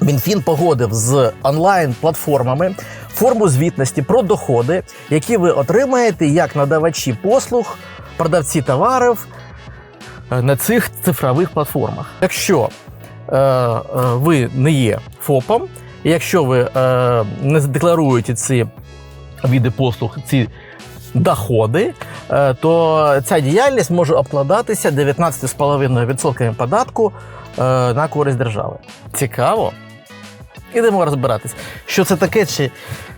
Мінфін погодив з онлайн-платформами форму звітності про доходи, які ви отримаєте як надавачі послуг, продавці товарів е, на цих цифрових платформах. Якщо е, е, ви не є ФОПом, якщо ви е, не декларуєте ці види послуг, ці доходи, е, то ця діяльність може обкладатися 19,5% податку на користь держави. Цікаво. Ідемо розбиратись, що це таке, чи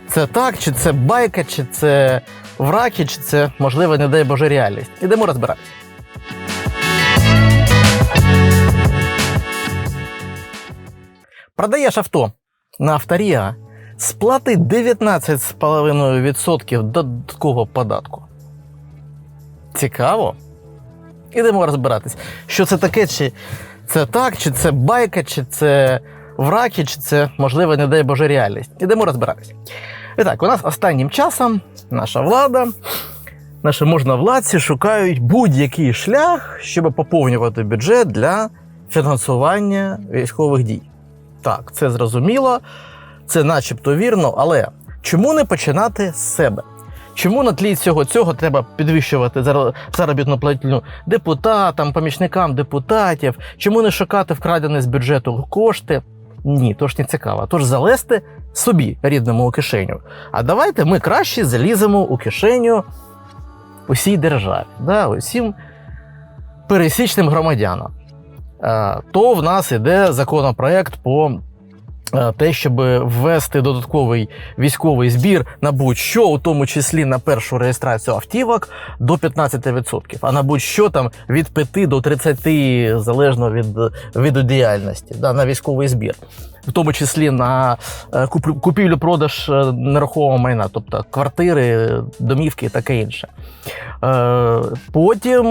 це так, чи це байка, чи це враки, чи це, можливо, не дай Боже, реальність. Ідемо розбиратись. Продаєш авто на авторія, сплати 19,5% додаткового податку. Цікаво. Ідемо розбиратись, що це таке, чи це так, чи це байка, чи це враки, чи це, можливо, не дай Боже, реальність. Ідемо розбиратись. І так, у нас останнім часом наша влада, наші можновладці шукають будь-який шлях, щоб поповнювати бюджет для фінансування військових дій. Так, це зрозуміло, це начебто вірно, але чому не починати з себе? Чому на тлі цього цього треба підвищувати заробітну платню депутатам, помічникам депутатів? Чому не шукати вкрадені з бюджету кошти? Ні, то ж не цікаво. Тож залезти собі рідному у кишеню. А давайте ми краще заліземо у кишеню усій державі, да, усім пересічним громадянам. Е, То в нас іде законопроект по те, щоб ввести додатковий військовий збір на будь-що, у тому числі на першу реєстрацію автівок, до 15%, а на будь-що там від 5 до 30, залежно від від діяльності, да, на військовий збір. В тому числі на е, купівлю-продаж е, нерухомого майна, тобто квартири, домівки і таке інше. Е, Потім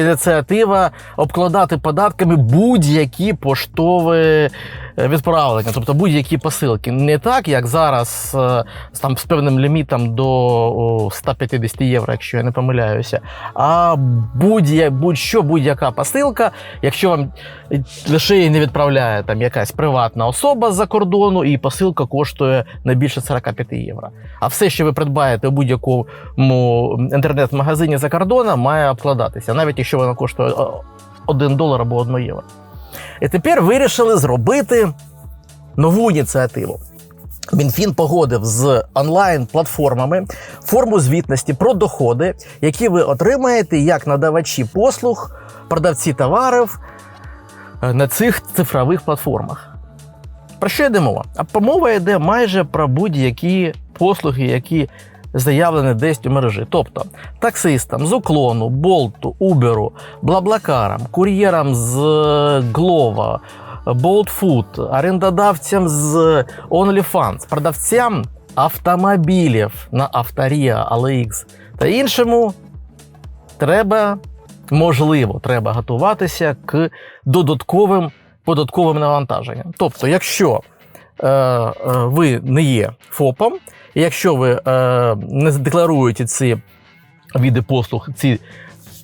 ініціатива обкладати податками будь-які поштові відправлення, тобто будь-які посилки. Не так, як зараз там, з певним лімітом до 150 євро, якщо я не помиляюся. А будь-що, будь-яка посилка, якщо вам лише її не відправляє там якась приватна особа з-за кордону, і посилка коштує не більше 45 євро. А все, що ви придбаєте у будь-якому інтернет-магазині за кордоном, має обкладатися, навіть якщо вона коштує 1 долар або 1 євро. І тепер вирішили зробити нову ініціативу. Мінфін погодив з онлайн-платформами форму звітності про доходи, які ви отримаєте як надавачі послуг, продавці товарів е, на цих цифрових платформах. Про що йде мова? А мова йде майже про будь-які послуги, які заявлені десь у мережі. Тобто таксистам з уклону, болту, уберу, блаблакарам, кур'єрам з Глова, Болтфуд, орендодавцям з OnlyFans, продавцям автомобілів на Авторія, AliEx та іншому треба, можливо, треба готуватися к додатковим податковим навантаженням. Тобто, якщо е, е, ви не є ФОПом, якщо ви е, не декларуєте ці види послуг, ці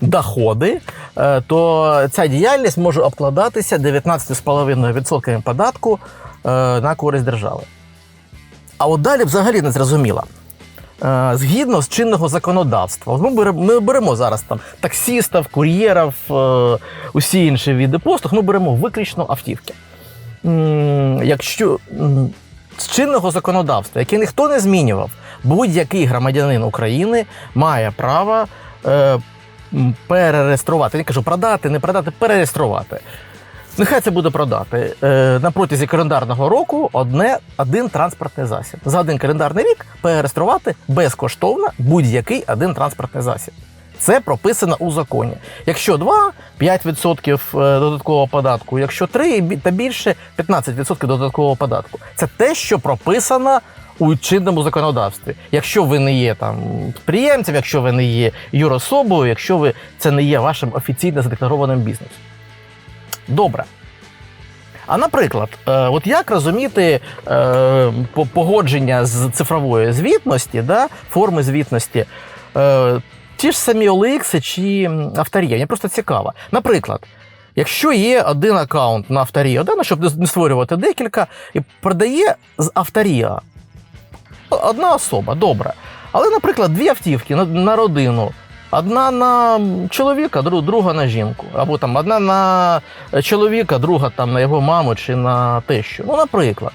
доходи, е, то ця діяльність може обкладатися 19,5% податку е, на користь держави. А от далі взагалі не зрозуміло. Е, Згідно з чинного законодавства, ми беремо, зараз там таксістів, кур'єрів, е, усі інші види послуг, ми беремо виключно автівки. Якщо з чинного законодавства, яке ніхто не змінював, будь-який громадянин України має право е, перереєструвати. Я кажу продати, не продати, перереєструвати. Нехай це буде продати е, на протязі календарного року одне, один транспортний засіб. За один календарний рік перереєструвати безкоштовно будь-який один транспортний засіб. Це прописано у законі. Якщо 2 – 5% е, додаткового податку, якщо 3 та більше 15% додаткового податку. Це те, що прописано у чинному законодавстві. Якщо ви не є там підприємцем, якщо ви не є юрособою, якщо ви це не є вашим офіційно задекларованим бізнесом. Добре. А наприклад, е, от як розуміти е, погодження з цифрової звітності, да, форми звітності, е, ті ж самі OLX чи авторія? Мені просто цікаво. Наприклад, Якщо є один аккаунт на авторія, да, ну, щоб не- створювати декілька, і продає з авторія одна особа, добре. Але, наприклад, дві автівки на родину. Одна на чоловіка, друга на жінку. Або там одна на чоловіка, друга там на його маму чи на тещу. Ну, наприклад.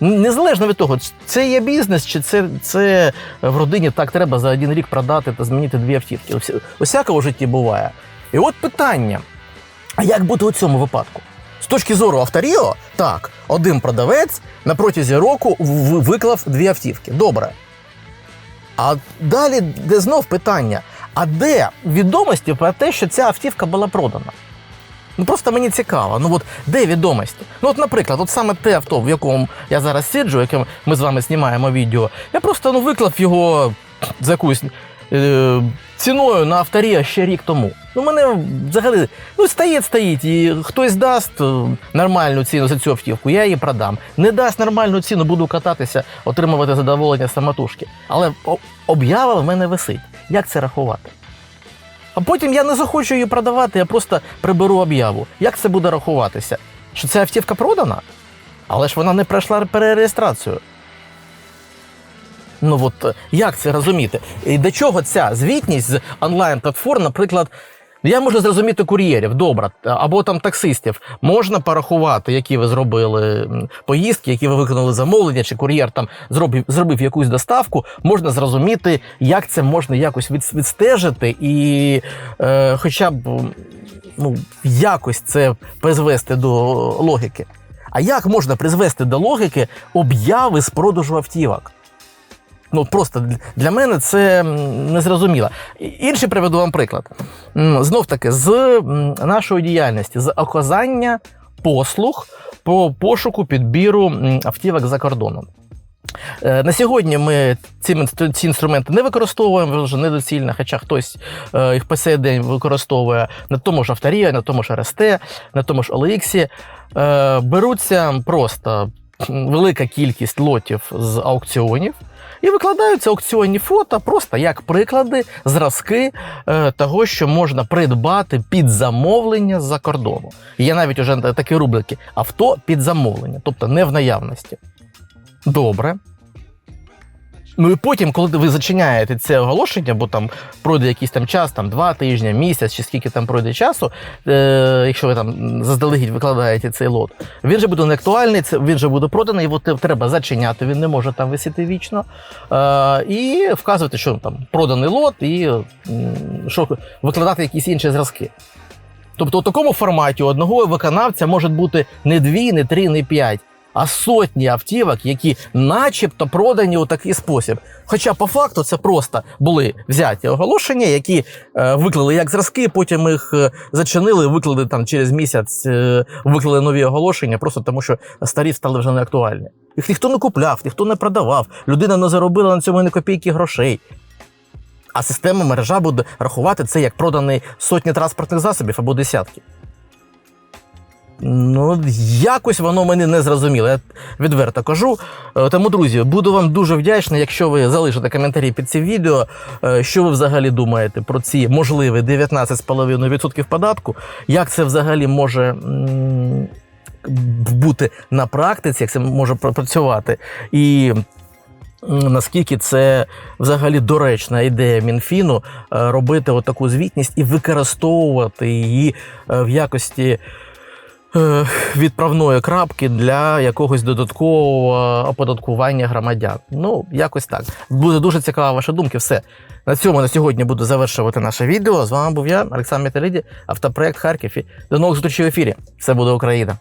Незалежно від того, це є бізнес, чи це, це в родині так треба за один рік продати та змінити дві автівки. Усякого в житті буває. І от питання: а як бути у цьому випадку? З точки зору авторіо, так, один продавець на протязі року виклав дві автівки. Добре. А далі де знов питання: а де відомості про те, що ця автівка була продана? Ну просто мені цікаво. Ну от де відомості? Ну, от, наприклад, от саме те авто, в якому я зараз сиджу, яке ми з вами знімаємо відео, я просто ну, виклав його за якусь е, ціною на авторія ще рік тому. Ну, мене взагалі ну, стоїть, стоїть, і хтось дасть е, нормальну ціну за цю автівку, я її продам. Не дасть нормальну ціну, буду кататися, отримувати задоволення самотужки. Але об'ява в мене висить. Як це рахувати? А потім я не захочу її продавати, я просто приберу об'яву. Як це буде рахуватися? Що ця автівка продана? Але ж вона не пройшла перереєстрацію. Ну от е, як це розуміти? І до чого ця звітність з онлайн-платформ, наприклад, я можу зрозуміти кур'єрів, добре, або там таксистів. Можна порахувати, які ви зробили поїздки, які ви виконали замовлення, чи кур'єр там зробив, зробив якусь доставку. Можна зрозуміти, як це можна якось від, відстежити і е, хоча б ну, якось це призвести до логіки. А як можна призвести до логіки обяви з продажу автівок? Ну просто для- мене це незрозуміло. Інший приведу вам приклад. Знов таки, з нашої діяльності, з оказання послуг по пошуку підбіру автівок за кордоном. Е, На сьогодні ми ці, ці інструменти не використовуємо вже недоцільно, хоча хтось е, їх по цей день використовує на тому ж Авторія, на тому ж РСТ, на тому ж OLX. Е, Беруться просто велика кількість лотів з аукціонів. І викладаються аукціонні фото просто як приклади, зразки е, того, що можна придбати під замовлення з-за кордону. Є навіть уже такі рубрики авто під замовлення, тобто не в наявності. Добре. Ну і потім, коли ви зачиняєте це оголошення, бо там пройде якийсь там час, там два тижні, місяць чи скільки там пройде часу, е, якщо ви там заздалегідь викладаєте цей лот, він же буде неактуальний, це він же буде проданий, його треба зачиняти, він не може там висіти вічно. Е, і вказувати, що там проданий лот, і що викладати якісь інші зразки. Тобто, у такому форматі одного виконавця може бути не дві, не три, не п'ять, а сотні автівок, які начебто продані у такий спосіб. Хоча по факту це просто були взяті оголошення, які е, виклали як зразки, потім їх е, зачинили, виклали там через місяць, е, виклали нові оголошення, просто тому що старі стали вже не актуальні. Їх ніхто не купляв, ніхто не продавав, людина не заробила на цьому ні копійки грошей. А система мережа буде рахувати це як проданий сотні транспортних засобів або десятки. Ну, якось воно мені не зрозуміло. Я відверто кажу. Е, Тому, друзі, буду вам дуже вдячний, якщо ви залишите коментарі під цим відео. е, Що ви взагалі думаєте про ці можливі 19,5% податку? Як це взагалі може бути на практиці, як це може пропрацювати? І наскільки це взагалі доречна ідея Мінфіну е, робити отаку звітність і використовувати її в якості відправної крапки для якогось додаткового оподаткування громадян. Ну, якось так. Буде дуже цікава ваша думка. Все. На цьому на сьогодні буду завершувати наше відео. З вами був я, Олександр Метеліді, автопроект Харків. І до нових зустрічей в ефірі. Все буде Україна!